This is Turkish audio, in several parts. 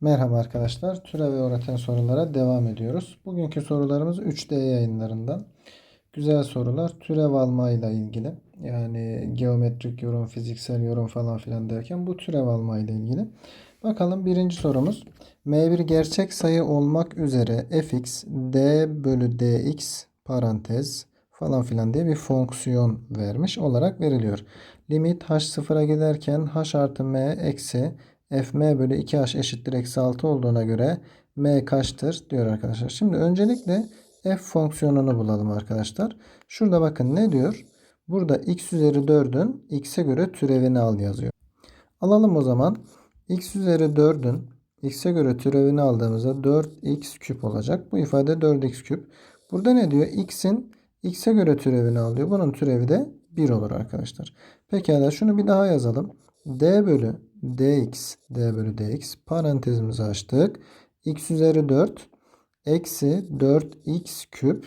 Merhaba arkadaşlar. Türev ve öğreten sorulara devam ediyoruz. Bugünkü sorularımız 3D yayınlarından. Güzel sorular. Türev almayla ilgili. Yani geometrik yorum, fiziksel yorum falan filan derken bu türev almayla ilgili. Bakalım birinci sorumuz. M1 gerçek sayı olmak üzere fx d bölü dx parantez falan filan diye bir fonksiyon vermiş olarak veriliyor. Limit h sıfıra giderken h artı m eksi fm bölü 2h eşittir eksi 6 olduğuna göre m kaçtır diyor arkadaşlar. Şimdi öncelikle f fonksiyonunu bulalım arkadaşlar. Şurada bakın ne diyor? Burada x üzeri 4'ün x'e göre türevini al yazıyor. Alalım o zaman. x üzeri 4'ün x'e göre türevini aldığımızda 4x küp olacak. Bu ifade 4x küp. Burada ne diyor? x'in x'e göre türevini alıyor. Bunun türevi de 1 olur arkadaşlar. Pekala şunu bir daha yazalım. d bölü dx d bölü dx parantezimizi açtık. x üzeri 4 eksi 4x küp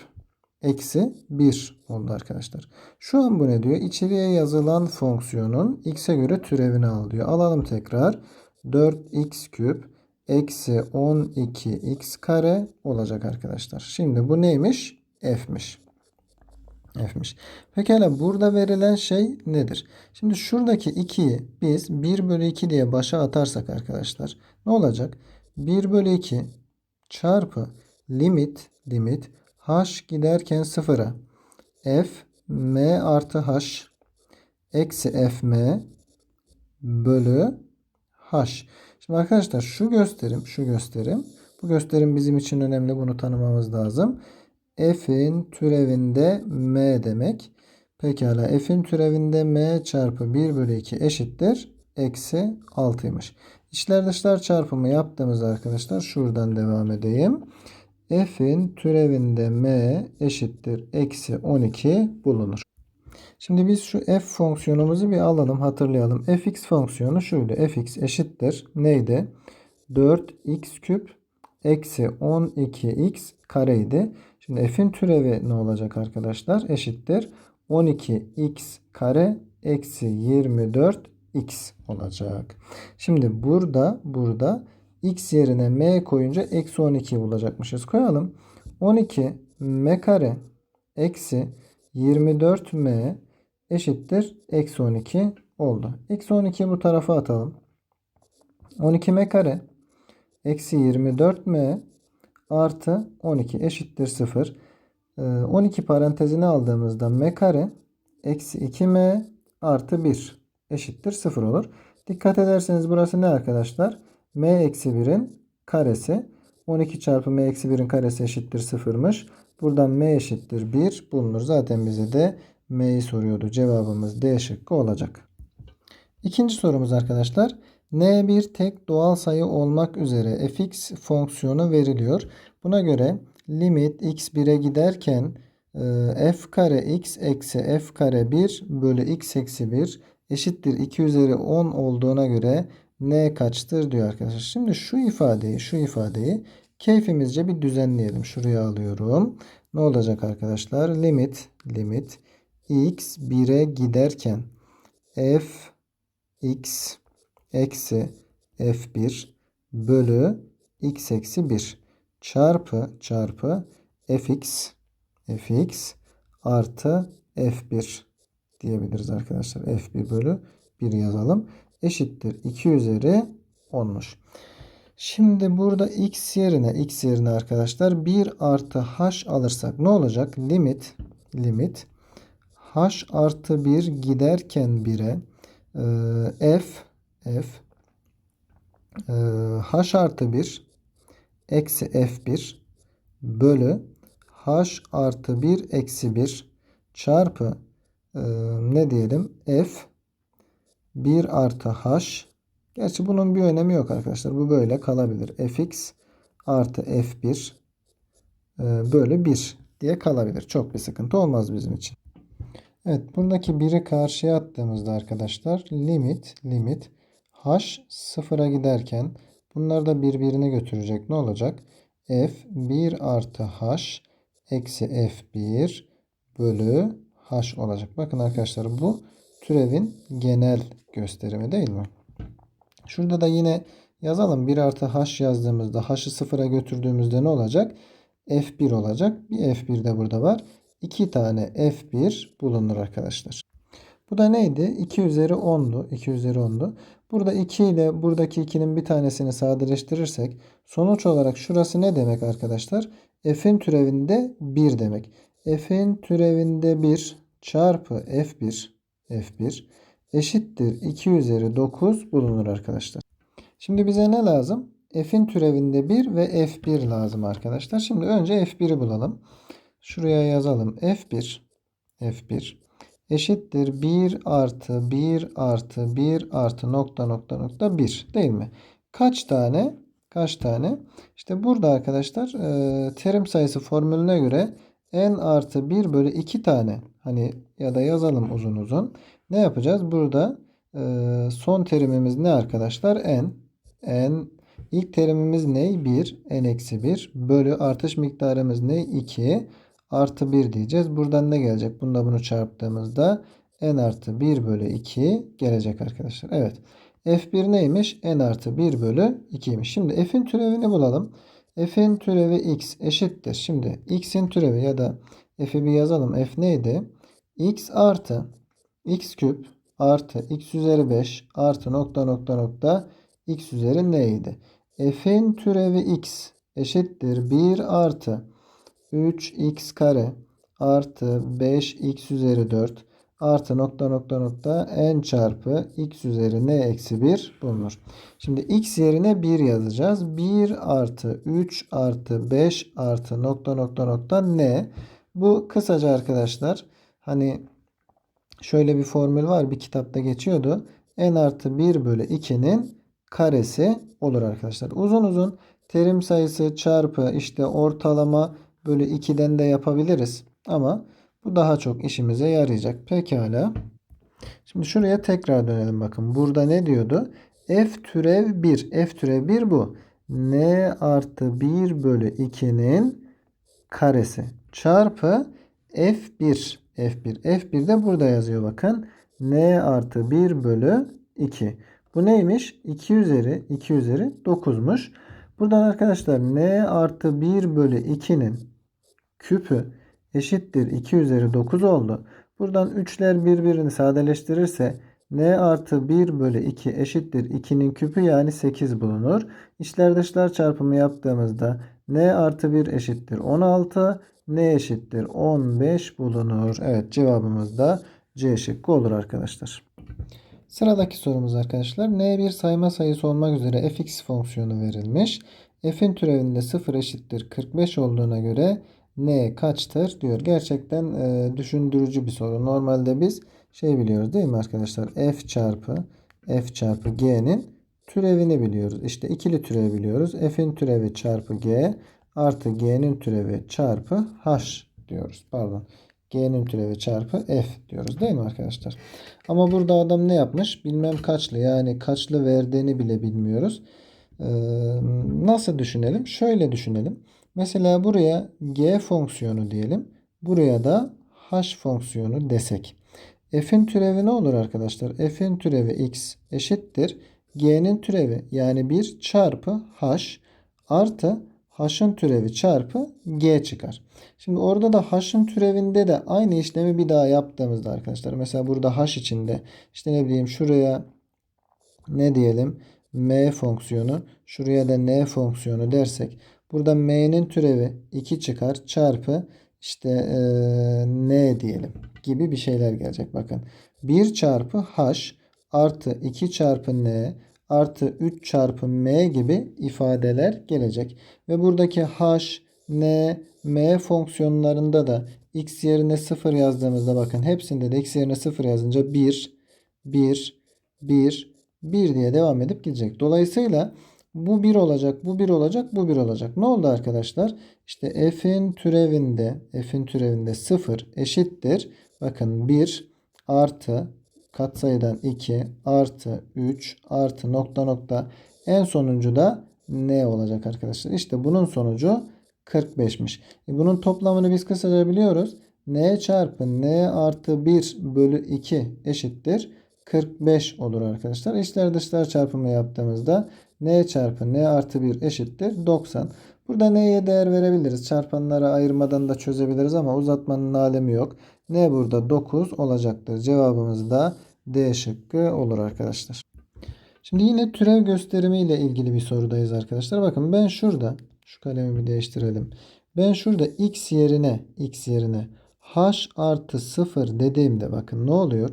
eksi 1 oldu arkadaşlar. Şu an bu ne diyor? İçeriye yazılan fonksiyonun x'e göre türevini al diyor. Alalım tekrar. 4x küp eksi 12x kare olacak arkadaşlar. Şimdi bu neymiş? F'miş. F'miş. Pekala burada verilen şey nedir? Şimdi şuradaki 2'yi biz 1 bölü 2 diye başa atarsak arkadaşlar ne olacak? 1 bölü 2 çarpı limit limit h giderken sıfıra f m artı h eksi f m bölü h. Şimdi arkadaşlar şu gösterim şu gösterim bu gösterim bizim için önemli bunu tanımamız lazım f'in türevinde m demek. Pekala f'in türevinde m çarpı 1 bölü 2 eşittir. Eksi 6'ymış. İçler dışlar çarpımı yaptığımızda arkadaşlar şuradan devam edeyim. f'in türevinde m eşittir. Eksi 12 bulunur. Şimdi biz şu f fonksiyonumuzu bir alalım hatırlayalım. fx fonksiyonu şuydu. fx eşittir. Neydi? 4x küp eksi 12x kareydi. Şimdi f'in türevi ne olacak arkadaşlar? Eşittir. 12x kare eksi 24x olacak. Şimdi burada burada x yerine m koyunca eksi 12 bulacakmışız. Koyalım. 12 m kare eksi 24m eşittir. Eksi 12 oldu. Eksi 12'yi bu tarafa atalım. 12m kare eksi 24m artı 12 eşittir 0. 12 ee, parantezini aldığımızda m kare eksi 2m artı 1 eşittir 0 olur. Dikkat ederseniz burası ne arkadaşlar? m eksi 1'in karesi. 12 çarpı m eksi 1'in karesi eşittir 0'mış. Buradan m eşittir 1 bulunur. Zaten bize de m'yi soruyordu. Cevabımız D şıkkı olacak. İkinci sorumuz arkadaşlar. N bir tek doğal sayı olmak üzere fx fonksiyonu veriliyor. Buna göre limit x 1'e giderken e, f kare x eksi f kare 1 bölü x eksi 1 eşittir 2 üzeri 10 olduğuna göre n kaçtır diyor arkadaşlar. Şimdi şu ifadeyi şu ifadeyi keyfimizce bir düzenleyelim. Şuraya alıyorum. Ne olacak arkadaşlar? Limit limit x 1'e giderken f x eksi f1 bölü x eksi 1 çarpı çarpı fx fx artı f1 diyebiliriz arkadaşlar. f1 bölü 1 yazalım. Eşittir 2 üzeri 10'muş. Şimdi burada x yerine x yerine arkadaşlar 1 artı h alırsak ne olacak? Limit limit h artı 1 giderken 1'e e, f f. E, h artı 1 eksi f1 bölü h artı 1 eksi 1 çarpı e, ne diyelim f 1 artı h. Gerçi bunun bir önemi yok arkadaşlar. Bu böyle kalabilir. Fx artı f1 e, bölü 1 diye kalabilir. Çok bir sıkıntı olmaz bizim için. Evet buradaki 1'i karşıya attığımızda arkadaşlar limit limit h sıfıra giderken bunlar da birbirini götürecek. Ne olacak? f 1 artı h eksi f1 bölü h olacak. Bakın arkadaşlar bu türevin genel gösterimi değil mi? Şurada da yine Yazalım 1 artı h yazdığımızda h'ı sıfıra götürdüğümüzde ne olacak? F1 olacak. Bir F1 de burada var. 2 tane F1 bulunur arkadaşlar. Bu da neydi? 2 üzeri 10'du. 2 üzeri 10'du. Burada 2 ile buradaki 2'nin bir tanesini sadeleştirirsek sonuç olarak şurası ne demek arkadaşlar? F'in türevinde 1 demek. F'in türevinde 1 çarpı F1 F1 eşittir 2 üzeri 9 bulunur arkadaşlar. Şimdi bize ne lazım? F'in türevinde 1 ve F1 lazım arkadaşlar. Şimdi önce F1'i bulalım. Şuraya yazalım. F1 F1 eşittir 1 artı 1 artı 1 artı nokta nokta nokta 1 değil mi? Kaç tane? Kaç tane? İşte burada arkadaşlar e, terim sayısı formülüne göre n artı 1 bölü 2 tane hani ya da yazalım uzun uzun. Ne yapacağız? Burada e, son terimimiz ne arkadaşlar? n. n ilk terimimiz ne? 1. n eksi 1 bölü artış miktarımız ne? 2 artı 1 diyeceğiz. Buradan ne gelecek? Bunda bunu çarptığımızda n artı 1 bölü 2 gelecek arkadaşlar. Evet. F1 neymiş? n artı 1 bölü 2'ymiş. Şimdi f'in türevini bulalım. f'in türevi x eşittir. Şimdi x'in türevi ya da f'i bir yazalım. f neydi? x artı x küp artı x üzeri 5 artı nokta nokta nokta x üzeri neydi? f'in türevi x eşittir 1 artı 3x kare artı 5x üzeri 4 artı nokta nokta nokta n çarpı x üzeri n eksi 1 bulunur. Şimdi x yerine 1 yazacağız. 1 artı 3 artı 5 artı nokta nokta nokta n. Bu kısaca arkadaşlar hani şöyle bir formül var bir kitapta geçiyordu. n artı 1 bölü 2'nin karesi olur arkadaşlar. Uzun uzun terim sayısı çarpı işte ortalama bölü 2'den de yapabiliriz. Ama bu daha çok işimize yarayacak. Pekala. Şimdi şuraya tekrar dönelim bakın. Burada ne diyordu? F türev 1. F türev 1 bu. N artı 1 bölü 2'nin karesi çarpı F1. F1. F1 de burada yazıyor bakın. N artı 1 bölü 2. Bu neymiş? 2 üzeri 2 üzeri 9'muş. Buradan arkadaşlar N artı 1 bölü 2'nin küpü eşittir 2 üzeri 9 oldu. Buradan 3'ler birbirini sadeleştirirse n artı 1 bölü 2 eşittir 2'nin küpü yani 8 bulunur. İçler dışlar çarpımı yaptığımızda n artı 1 eşittir 16 n eşittir 15 bulunur. Evet cevabımız da C şıkkı olur arkadaşlar. Sıradaki sorumuz arkadaşlar. N bir sayma sayısı olmak üzere fx fonksiyonu verilmiş. F'in türevinde 0 eşittir 45 olduğuna göre n kaçtır diyor. Gerçekten e, düşündürücü bir soru. Normalde biz şey biliyoruz değil mi arkadaşlar? f çarpı f çarpı g'nin türevini biliyoruz. İşte ikili türevi biliyoruz. f'in türevi çarpı g artı g'nin türevi çarpı h diyoruz. Pardon. G'nin türevi çarpı f diyoruz değil mi arkadaşlar? Ama burada adam ne yapmış? Bilmem kaçlı yani kaçlı verdiğini bile bilmiyoruz. Ee, nasıl düşünelim? Şöyle düşünelim. Mesela buraya g fonksiyonu diyelim. Buraya da h fonksiyonu desek. F'in türevi ne olur arkadaşlar? F'in türevi x eşittir. G'nin türevi yani 1 çarpı h artı h'ın türevi çarpı g çıkar. Şimdi orada da h'ın türevinde de aynı işlemi bir daha yaptığımızda arkadaşlar. Mesela burada h içinde işte ne bileyim şuraya ne diyelim m fonksiyonu şuraya da n fonksiyonu dersek Burada m'nin türevi 2 çıkar çarpı işte e, n diyelim gibi bir şeyler gelecek. Bakın 1 çarpı h artı 2 çarpı n artı 3 çarpı m gibi ifadeler gelecek. Ve buradaki h, n, m fonksiyonlarında da x yerine 0 yazdığımızda bakın hepsinde de x yerine 0 yazınca 1, 1, 1, 1 diye devam edip gidecek. Dolayısıyla bu 1 olacak, bu 1 olacak, bu 1 olacak. Ne oldu arkadaşlar? İşte f'in türevinde, f'in türevinde 0 eşittir. Bakın 1 artı katsayıdan 2 artı 3 artı nokta nokta en sonuncu da n olacak arkadaşlar. İşte bunun sonucu 45'miş. E bunun toplamını biz kısaca biliyoruz. n çarpı n artı 1 bölü 2 eşittir. 45 olur arkadaşlar. İçler dışlar çarpımı yaptığımızda n çarpı n artı 1 eşittir 90. Burada n'ye değer verebiliriz. Çarpanlara ayırmadan da çözebiliriz ama uzatmanın alemi yok. n burada 9 olacaktır. Cevabımız da D şıkkı olur arkadaşlar. Şimdi yine türev gösterimi ile ilgili bir sorudayız arkadaşlar. Bakın ben şurada şu kalemi bir değiştirelim. Ben şurada x yerine x yerine h artı 0 dediğimde bakın ne oluyor?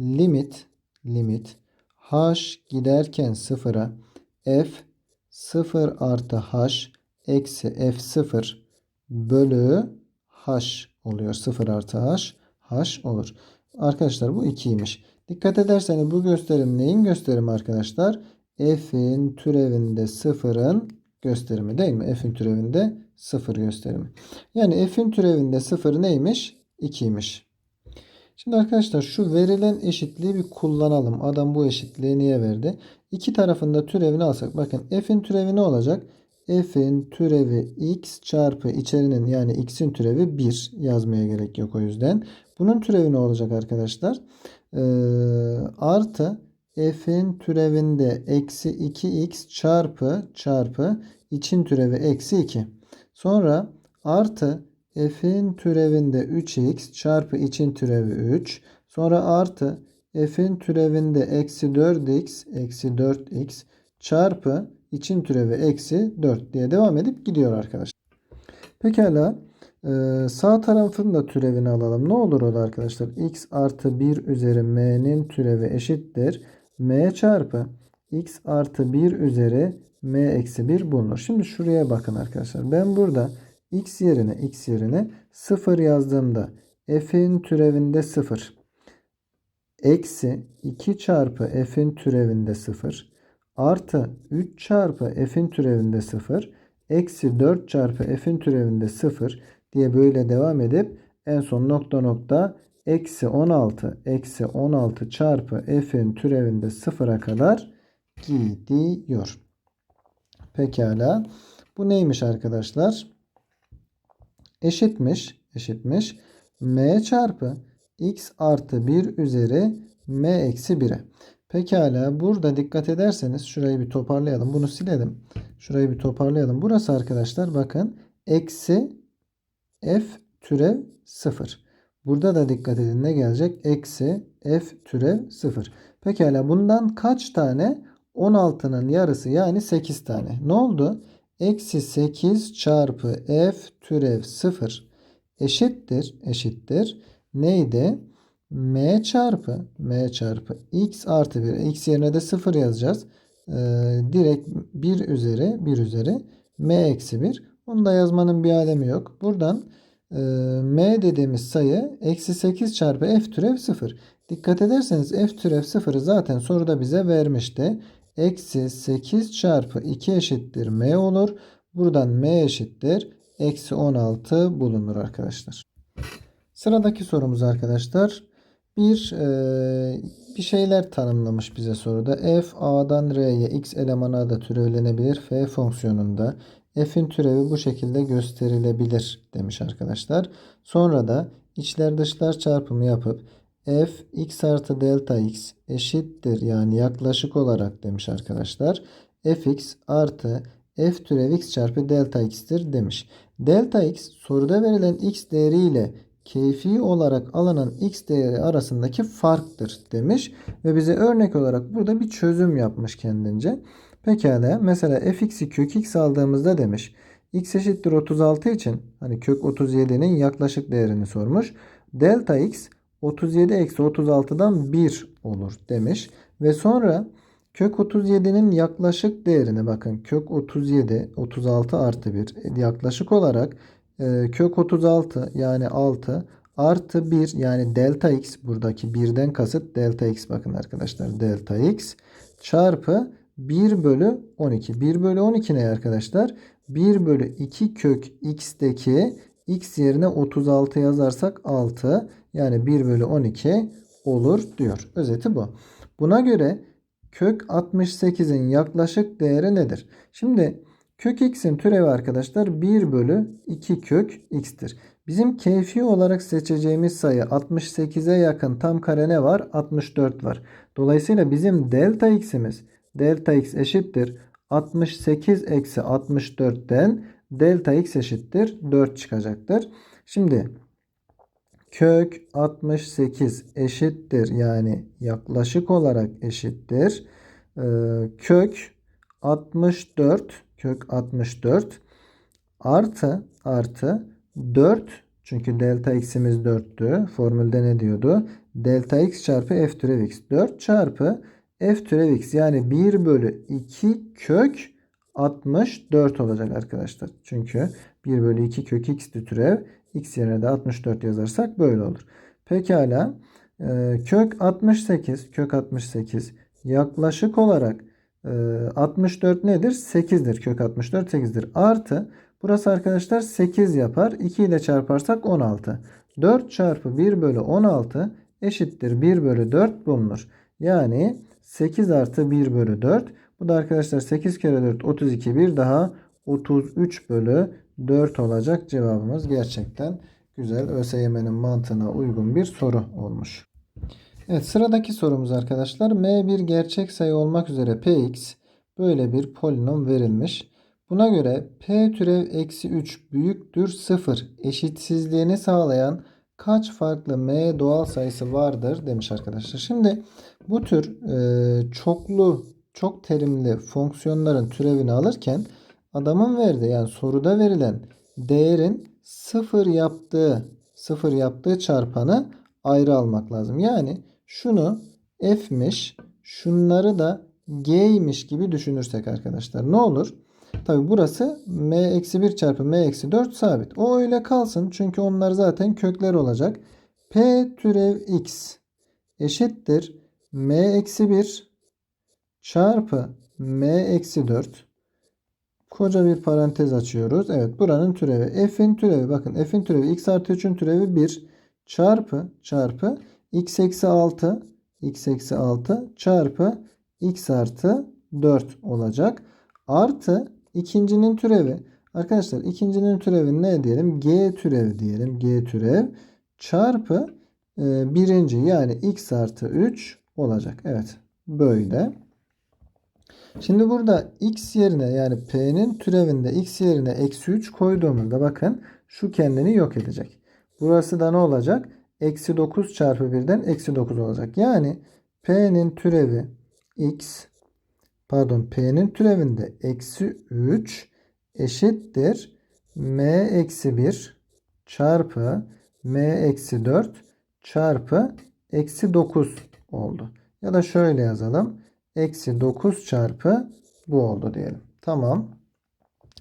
Limit limit h giderken sıfıra f 0 artı h eksi f0 bölü h oluyor. 0 artı h h olur. Arkadaşlar bu 2'ymiş. Dikkat ederseniz bu gösterim neyin gösterimi arkadaşlar? F'in türevinde sıfırın gösterimi değil mi? F'in türevinde sıfır gösterimi. Yani F'in türevinde sıfır neymiş? 2'ymiş. Şimdi arkadaşlar şu verilen eşitliği bir kullanalım. Adam bu eşitliği niye verdi? İki tarafında türevini alsak. Bakın f'in türevi ne olacak? f'in türevi x çarpı içerinin yani x'in türevi 1 yazmaya gerek yok o yüzden. Bunun türevi ne olacak arkadaşlar? Ee, artı f'in türevinde eksi 2x çarpı çarpı için türevi eksi 2. Sonra artı f'in türevinde 3x çarpı için türevi 3. Sonra artı f'in türevinde eksi 4x eksi 4x çarpı için türevi eksi 4 diye devam edip gidiyor arkadaşlar. Pekala ee, sağ tarafın da türevini alalım. Ne olur o da arkadaşlar? x artı 1 üzeri m'nin türevi eşittir. m çarpı x artı 1 üzeri m eksi 1 bulunur. Şimdi şuraya bakın arkadaşlar. Ben burada x yerine x yerine 0 yazdığımda f'in türevinde 0 eksi 2 çarpı f'in türevinde 0 artı 3 çarpı f'in türevinde 0 eksi 4 çarpı f'in türevinde 0 diye böyle devam edip en son nokta nokta eksi 16 eksi 16 çarpı f'in türevinde sıfıra kadar gidiyor. Pekala. Bu neymiş arkadaşlar? Eşitmiş. Eşitmiş. m çarpı x artı 1 üzeri m eksi 1'e. Pekala burada dikkat ederseniz şurayı bir toparlayalım. Bunu silelim. Şurayı bir toparlayalım. Burası arkadaşlar bakın eksi f türev 0. Burada da dikkat edin ne gelecek? Eksi f türev 0. Pekala bundan kaç tane? 16'nın yarısı yani 8 tane. Ne oldu? Eksi 8 çarpı f türev 0 eşittir. Eşittir. Neydi? m çarpı m çarpı x artı 1. x yerine de 0 yazacağız. Ee, direkt 1 üzeri 1 üzeri m eksi 1. Onu da yazmanın bir alemi yok. Buradan e, m dediğimiz sayı eksi 8 çarpı f türev 0. Dikkat ederseniz f türev 0'ı zaten soruda bize vermişti. Eksi 8 çarpı 2 eşittir m olur. Buradan m eşittir. Eksi 16 bulunur arkadaşlar. Sıradaki sorumuz arkadaşlar. Bir e, bir şeyler tanımlamış bize soruda. f a'dan r'ye x elemanı da türevlenebilir. f fonksiyonunda f'in türevi bu şekilde gösterilebilir demiş arkadaşlar. Sonra da içler dışlar çarpımı yapıp f x artı delta x eşittir yani yaklaşık olarak demiş arkadaşlar. fx artı f türev x çarpı delta x'tir demiş. Delta x soruda verilen x değeriyle keyfi olarak alınan x değeri arasındaki farktır demiş. Ve bize örnek olarak burada bir çözüm yapmış kendince. Pekala mesela fx'i kök x aldığımızda demiş. x eşittir 36 için hani kök 37'nin yaklaşık değerini sormuş. Delta x 37 eksi 36'dan 1 olur demiş. Ve sonra kök 37'nin yaklaşık değerini bakın kök 37 36 artı 1 yaklaşık olarak e, kök 36 yani 6 artı 1 yani delta x buradaki 1'den kasıt delta x bakın arkadaşlar delta x çarpı 1 bölü 12. 1 bölü 12 ne arkadaşlar? 1 bölü 2 kök x'teki x yerine 36 yazarsak 6 yani 1 bölü 12 olur diyor. Özeti bu. Buna göre kök 68'in yaklaşık değeri nedir? Şimdi kök x'in türevi arkadaşlar 1 bölü 2 kök x'tir. Bizim keyfi olarak seçeceğimiz sayı 68'e yakın tam kare ne var? 64 var. Dolayısıyla bizim delta x'imiz delta x eşittir 68 eksi 64'ten delta x eşittir 4 çıkacaktır. Şimdi kök 68 eşittir yani yaklaşık olarak eşittir. Ee, kök 64 kök 64 artı artı 4 çünkü delta x'imiz 4'tü. Formülde ne diyordu? Delta x çarpı f türev x. 4 çarpı f türev x yani 1 bölü 2 kök 64 olacak arkadaşlar. Çünkü 1 bölü 2 kök x türev x yerine de 64 yazarsak böyle olur. Pekala e, kök 68 kök 68 yaklaşık olarak 64 nedir? 8'dir. Kök 64 8'dir. Artı burası arkadaşlar 8 yapar. 2 ile çarparsak 16. 4 çarpı 1 bölü 16 eşittir 1 bölü 4 bulunur. Yani 8 artı 1 bölü 4. Bu da arkadaşlar 8 kere 4 32 bir daha 33 bölü 4 olacak cevabımız. Gerçekten güzel ÖSYM'nin mantığına uygun bir soru olmuş. Evet sıradaki sorumuz arkadaşlar. M bir gerçek sayı olmak üzere Px böyle bir polinom verilmiş. Buna göre P türev eksi 3 büyüktür 0 eşitsizliğini sağlayan kaç farklı M doğal sayısı vardır demiş arkadaşlar. Şimdi bu tür e, çoklu çok terimli fonksiyonların türevini alırken adamın verdiği yani soruda verilen değerin sıfır yaptığı sıfır yaptığı çarpanı ayrı almak lazım. Yani şunu f'miş şunları da g'ymiş gibi düşünürsek arkadaşlar ne olur? Tabi burası m-1 çarpı m-4 sabit. O öyle kalsın çünkü onlar zaten kökler olacak. p türev x eşittir m-1 çarpı m-4 koca bir parantez açıyoruz. Evet buranın türevi. F'in türevi bakın f'in türevi x artı 3'ün türevi 1 çarpı çarpı x eksi 6 x eksi 6 çarpı x artı 4 olacak. Artı ikincinin türevi. Arkadaşlar ikincinin türevi ne diyelim? G türev diyelim. G türev çarpı e, birinci yani x artı 3 olacak. Evet böyle. Şimdi burada x yerine yani p'nin türevinde x yerine eksi 3 koyduğumuzda bakın şu kendini yok edecek. Burası da ne olacak? Eksi 9 çarpı 1'den eksi 9 olacak. Yani p'nin türevi x pardon p'nin türevinde eksi 3 eşittir m eksi 1 çarpı m eksi 4 çarpı eksi 9 oldu. Ya da şöyle yazalım. Eksi 9 çarpı bu oldu diyelim. Tamam.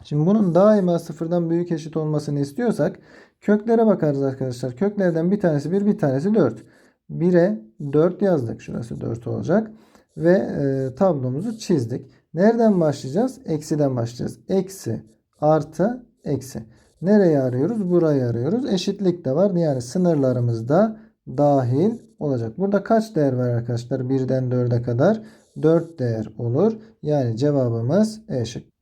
Şimdi bunun daima sıfırdan büyük eşit olmasını istiyorsak köklere bakarız arkadaşlar. Köklerden bir tanesi 1 bir tanesi 4. 1'e 4 yazdık. Şurası 4 olacak. Ve e, tablomuzu çizdik. Nereden başlayacağız? Eksiden başlayacağız. Eksi artı eksi. Nereye arıyoruz? Burayı arıyoruz. Eşitlik de var. Yani sınırlarımız da dahil olacak. Burada kaç değer var arkadaşlar? 1'den 4'e kadar 4 değer olur. Yani cevabımız E şık.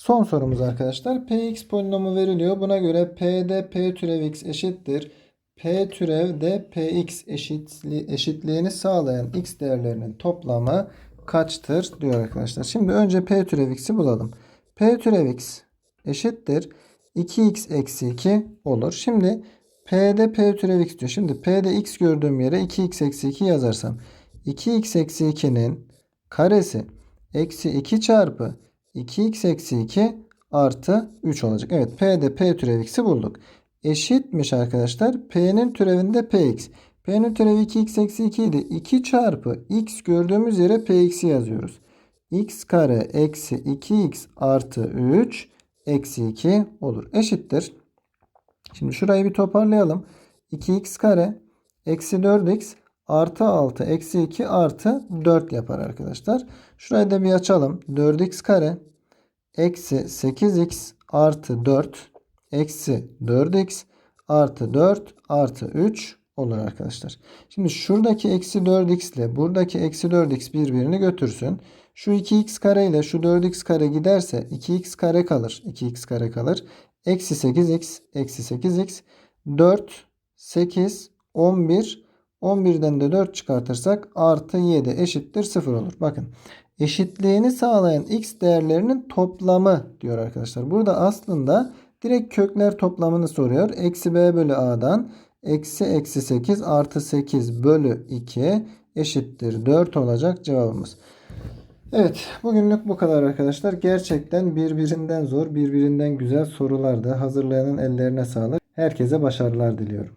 Son sorumuz arkadaşlar. Px polinomu veriliyor. Buna göre P'de P türev x eşittir. P türev de Px eşitli, eşitliğini sağlayan x değerlerinin toplamı kaçtır diyor arkadaşlar. Şimdi önce P türev x'i bulalım. P türev x eşittir. 2x eksi 2 olur. Şimdi P'de P türev x diyor. Şimdi P'de x gördüğüm yere 2x eksi 2 yazarsam 2x eksi 2'nin karesi eksi 2 çarpı 2x eksi 2 artı 3 olacak. Evet P'de P türev x'i bulduk. Eşitmiş arkadaşlar. P'nin türevinde Px. P'nin türevi 2x eksi 2 idi. 2 çarpı x gördüğümüz yere Px'i yazıyoruz. x kare eksi 2x artı 3 eksi 2 olur. Eşittir. Şimdi şurayı bir toparlayalım. 2x kare eksi 4x artı 6 eksi 2 artı 4 yapar arkadaşlar. Şurayı da bir açalım. 4x kare eksi 8x artı 4 eksi 4x artı 4 artı 3 olur arkadaşlar. Şimdi şuradaki eksi 4x ile buradaki eksi 4x birbirini götürsün. Şu 2x kare ile şu 4x kare giderse 2x kare kalır. 2x kare kalır. Eksi 8x eksi 8x 4 8 11 11'den de 4 çıkartırsak artı 7 eşittir 0 olur. Bakın eşitliğini sağlayan x değerlerinin toplamı diyor arkadaşlar. Burada aslında direkt kökler toplamını soruyor. Eksi b bölü a'dan eksi eksi 8 artı 8 bölü 2 eşittir 4 olacak cevabımız. Evet bugünlük bu kadar arkadaşlar. Gerçekten birbirinden zor birbirinden güzel sorulardı. Hazırlayanın ellerine sağlık. Herkese başarılar diliyorum.